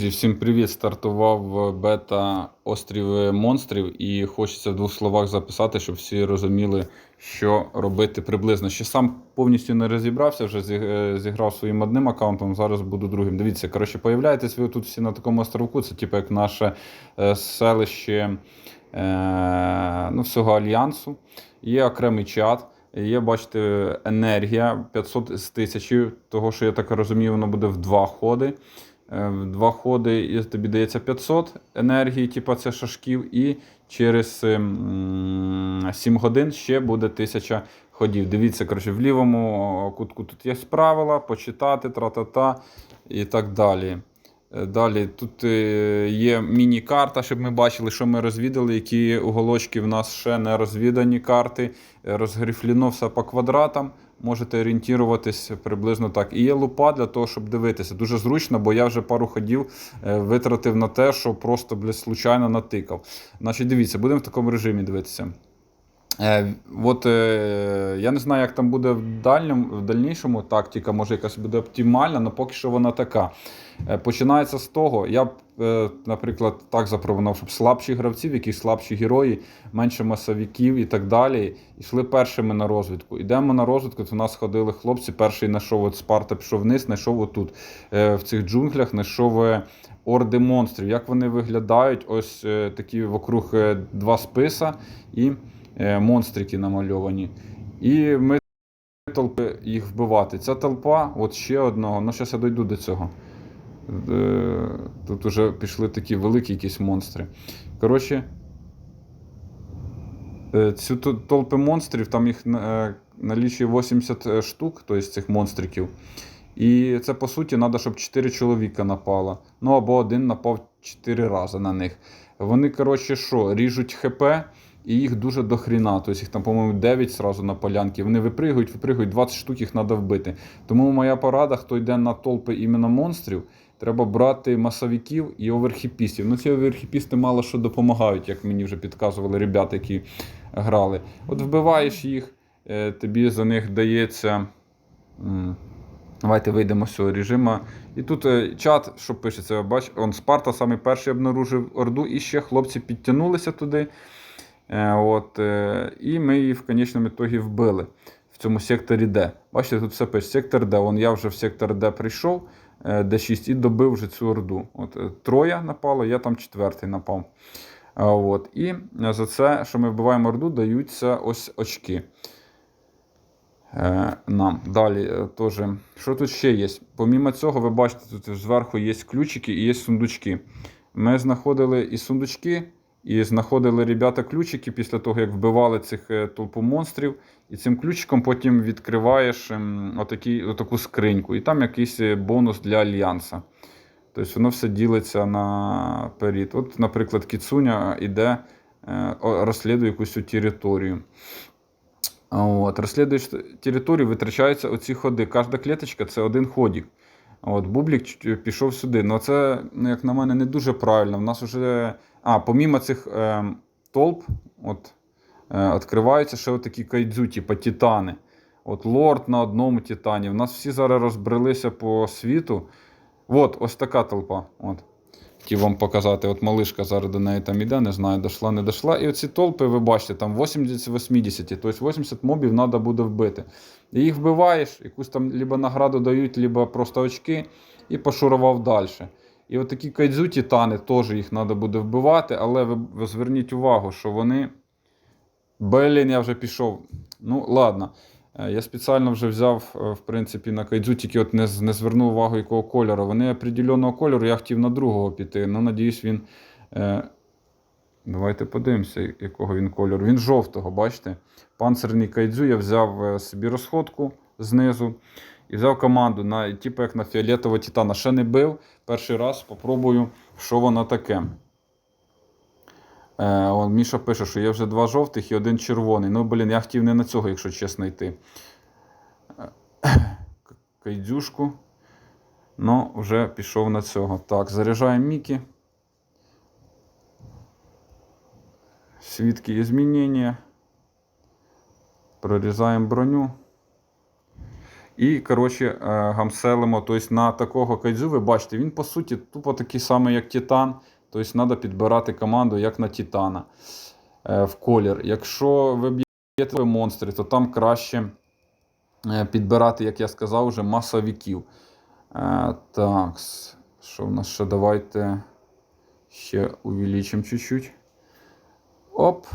Друзі, Всім привіт! Стартував бета Острів монстрів і хочеться в двох словах записати, щоб всі розуміли, що робити приблизно. Ще сам повністю не розібрався, вже е, зіграв своїм одним аккаунтом, зараз буду другим. Дивіться, коротше, появляєтесь ви тут всі на такому островку, це типу як наше е, селище е, ну, всього альянсу. Є окремий чат. Є, бачите, енергія 500 з 1000, того, що я так розумію, воно буде в два ходи. Е, два ходи і тобі дається 500 енергії, типу це шашків, і через 7 годин ще буде 1000 ходів. Дивіться, коротше, в лівому кутку тут є правила, почитати, тра-та-та і так далі. Е, Далі тут е, є міні-карта, щоб ми бачили, що ми розвідали, які уголочки в нас ще не розвідані карти. Розгрифлено все по квадратам. Можете орієнтуватись приблизно так. І є лупа для того, щоб дивитися. Дуже зручно, бо я вже пару ходів е, витратив на те, що просто блядь, случайно натикав. Значить, дивіться, будемо в такому режимі дивитися. Е, от е, я не знаю, як там буде в, дальньому, в дальнішому тактика, може якась буде оптимальна, але поки що вона така. Е, починається з того, я б, е, наприклад, так запропонував, щоб слабші гравці, якісь слабші герої, менше масовиків і так далі, йшли першими на розвідку. Йдемо на розвідку, то в нас ходили хлопці. Перший знайшов от Спарта, пішов вниз, знайшов отут, е, в цих джунглях, знайшов е, орди монстрів. Як вони виглядають? Ось е, такі вокруг е, два списа і монстрики намальовані. І ми толпи їх вбивати. Ця толпа, от ще одного, ну зараз я дойду до цього. Е, Тут вже пішли такі великі якісь монстри. Коротше, е, цю толпи монстрів, там їх е, налічує 80 штук, тобто цих монстриків. І це по суті треба, щоб 4 чоловіка напало. Ну або один напав 4 рази на них. Вони, коротше, що, ріжуть ХП, і їх дуже дохріна. Тобто їх там, по-моєму, 9 сразу на полянки. Вони випригують, випригують, 20 штук їх треба вбити. Тому моя порада, хто йде на толпи іменно монстрів, треба брати масовиків і оверхіпістів. Ну, ці оверхіпісти мало що допомагають, як мені вже підказували ребята, які грали. От вбиваєш їх, е, тобі за них дається. Давайте вийдемо з цього режиму. І тут е, чат, що пишеться, бач, он Спарта самий перший обнаружив Орду, і ще хлопці підтягнулися туди. Е, от, е, і ми її в конечному ітогі вбили в цьому секторі Д. Бачите, тут все пише сектор Д. Вон я вже в сектор Д прийшов, е, Д6, і добив вже цю орду. От, троє напало, я там четвертий напав. От, і за це, що ми вбиваємо орду, даються ось очки. Нам. Далі теж. Що тут ще є? Помімо цього, ви бачите, тут зверху є ключики і є сундучки. Ми знаходили і сундучки, і знаходили ребята ключики після того, як вбивали цих е, толпу монстрів. І цим ключиком потім відкриваєш ем, отакий, отаку скриньку. І там якийсь е, бонус для альянса. Тобто воно все ділиться наперед. От, наприклад, Кіцуня іде, е, розслідує якусь територію. От, розслідуєш територію, витрачаються оці ходи. Кожна клеточка це один ходік. От, Бублік пішов сюди. Ну це, як на мене, не дуже правильно. В нас вже. А, помімо цих е, толп, от, е, відкриваються ще такі кайдзю, типу титани. От лорд на одному титані. В нас всі зараз розбрелися по світу. От, ось така толпа. От. Хотів вам показати, от малишка зараз до неї там іде, не знаю, дошла, не дошла. І оці толпи, ви бачите, там 80-80, тобто 80 мобів треба буде вбити. І їх вбиваєш, якусь там либо награду дають, либо просто очки, і пошурував далі. І от такі кайдзю титани, теж їх треба буде вбивати, але ви, зверніть увагу, що вони. Блін, я вже пішов. Ну, ладно. Е, Я спеціально вже взяв, е, в принципі, на кайдзу, тільки от не, не звернув увагу, якого кольору. Вони определеного кольору, я хотів на другого піти. Ну, надіюсь, він. Е... Давайте подивимося, якого він кольору. Він жовтого, бачите? Панцирний кайдзю я взяв е, собі розходку знизу і взяв команду, на, типу як на фіолетового титана. Ще не бив. Перший раз спробую, що воно таке. Е, он, Міша пише, що є вже два жовтих і один червоний. Ну, блін, я хотів не на цього, якщо чесно, йти. Е, Кайдзюшку. Ну, вже пішов на цього. Так, заряджаємо Мікі. Свідки змінення. Прорізаємо броню. І, коротше, е, гамселимо. Тобто на такого кайдзю, ви бачите, він по суті тупо такий самий, як Титан. Тобто треба підбирати команду, як на Титана е, в колір. Якщо ви б'єте монстри, то там краще е, підбирати, як я сказав, вже масовиків. Так, що в нас ще? Давайте ще увеличимо чуть-чуть. Оп.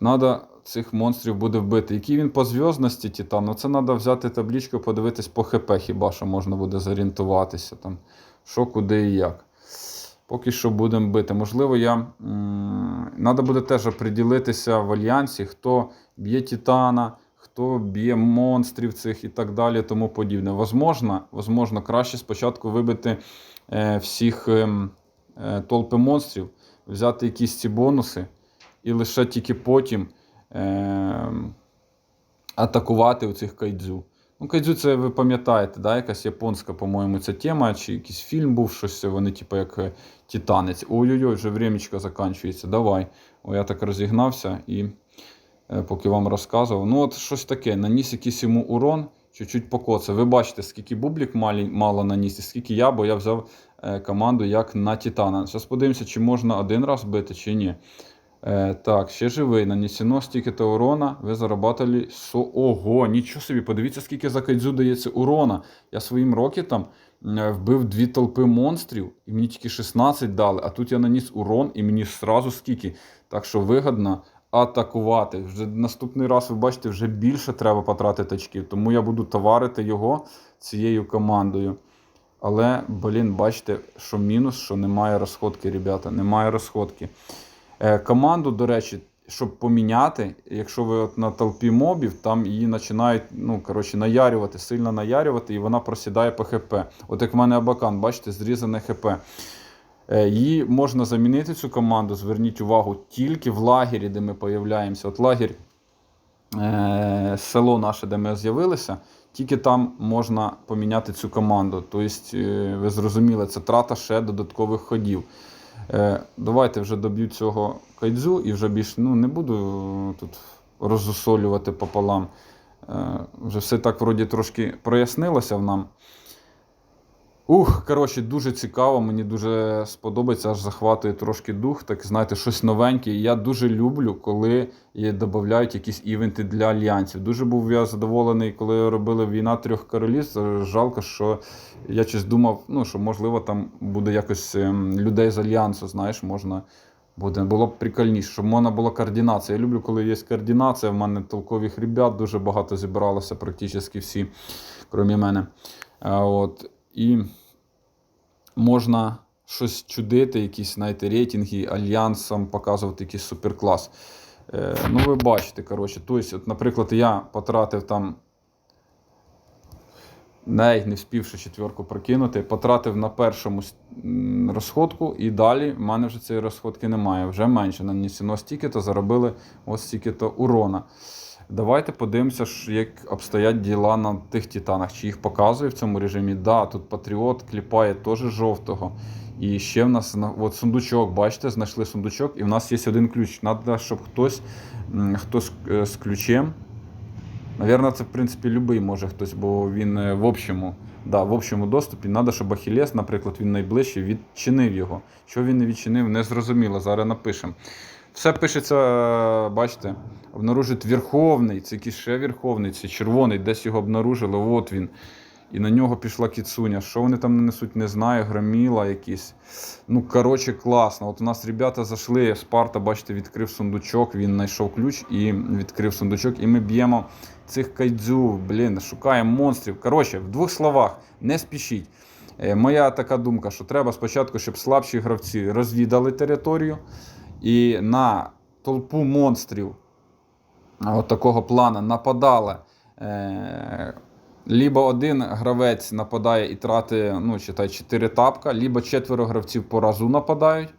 Надо цих монстрів буде вбити. Який він по зв'язності Титан? Ну це треба взяти табличку, подивитись по ХП, хіба що можна буде зорієнтуватися, там, що, куди і як. Поки що будемо бити. Можливо, я. Треба буде теж оприділитися в альянсі, хто б'є Титана, хто б'є монстрів цих і так далі, тому подібне. Возможно, возможно краще спочатку вибити е, всіх ем, е, толпи монстрів, взяти якісь ці бонуси, і лише тільки потім е, атакувати у цих кайдзю. Ну, кайдзю, це ви пам'ятаєте, да, якась японська, по-моєму, ця тема, чи якийсь фільм був, щось вони, типу, як е, титанець. Ой-ой-ой, вже времечко закінчується. Давай. О, я так розігнався і е, поки вам розказував. Ну, от щось таке, наніс якийсь йому урон, чуть-чуть покоцав. Ви бачите, скільки бублік малі, мало наніс, і скільки я, бо я взяв е, команду як на Титана. Зараз подивимося, чи можна один раз бити, чи ні. Е, так, ще живий. Нанесено стільки-то урона. Ви зарабатали со. Ого, нічого собі, подивіться, скільки за кайдзю дається урона. Я своїм рокетом е, вбив дві толпи монстрів, і мені тільки 16 дали, а тут я наніс урон, і мені сразу скільки. Так що вигідно атакувати. Вже наступний раз, ви бачите, вже більше треба потратити очків, тому я буду товарити його цією командою. Але, блін, бачите, що мінус, що немає розходки, ребята, немає розходки. Е, Команду, до речі, щоб поміняти, якщо ви от на толпі мобів, там її починають ну, коротше, наярювати, сильно наярювати, і вона просідає по ХП. От як в мене Абакан, бачите, зрізане ХП. Е, Її можна замінити цю команду, зверніть увагу, тільки в лагері, де ми появляємося. От лагерь, е, село наше, де ми з'явилися, тільки там можна поміняти цю команду. Тобто, ви зрозуміли, це трата ще додаткових ходів. Е, Давайте вже доб'ю цього кайдзю і вже більше ну, не буду тут розусолювати пополам. Е, Вже все так вроді трошки прояснилося в нам. Ух, коротше, дуже цікаво, мені дуже сподобається, аж захватує трошки дух, так знаєте, щось новеньке. Я дуже люблю, коли додають якісь івенти для альянсів. Дуже був я задоволений, коли робили війна трьох королівств. Е, Жалко, що я щось думав, ну, що можливо там буде якось ем, людей з альянсу, знаєш, можна. Буде, було б прикольніше, щоб можна була координація. Я люблю, коли є координація. В мене толкових ребят дуже багато зібралося, практично всі, крім мене. От, і можна щось чудити, якісь знаєте, рейтинги, альянсам показувати якийсь суперклас. Е, ну, ви бачите, коротше, тобто, от, наприклад, я потратив там. Не, не вспівши четверку прокинути, потратив на першому розходку, і далі в мене вже цієї розходки немає. Вже менше нанесено стільки-то, заробили ось стільки-то урона. Давайте подивимося, як обстоять діла на тих титанах. Чи їх показує в цьому режимі? Да, тут Патріот кліпає теж жовтого. І ще в нас от сундучок, бачите, знайшли сундучок, і в нас є один ключ. Треба, щоб хтось, хтось е, з ключем. Навірно, це в принципі любий може хтось, бо він е, в общому, да, в общому доступі. Треба, щоб Ахілес, наприклад, він найближчий, відчинив його. Що він не відчинив, не зрозуміло. Зараз напишемо. Все пишеться, бачите, обнаружить Верховний, це якийсь ще Верховний, це червоний, десь його обнаружили, от він. І на нього пішла кіцуня. Що вони там нанесуть, не знаю, громіла якісь. Ну, коротше, класно. От у нас ребята зайшли, Спарта, бачите, відкрив сундучок, він знайшов ключ і відкрив сундучок, і ми б'ємо цих кайдзю, блін, шукаємо монстрів. Коротше, в двох словах, не спішіть. Е, Моя така думка, що треба спочатку, щоб слабші гравці розвідали територію і на толпу монстрів от такого плану нападали. Е- Лібо один гравець нападає і тратить, ну, читай, 4 тапка, либо четверо гравців по разу нападають,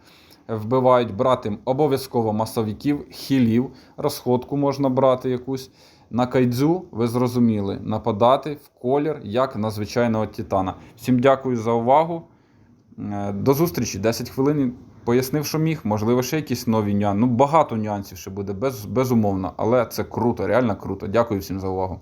вбивають, брати обов'язково масовиків, хілів, розходку можна брати якусь. На кайдзю, ви зрозуміли, нападати в колір, як на звичайного титана. Всім дякую за увагу. Е, До зустрічі. 10 хвилин пояснив, що міг. Можливо, ще якісь нові нюанси. Ну, багато нюансів ще буде, без, безумовно, але це круто, реально круто. Дякую всім за увагу.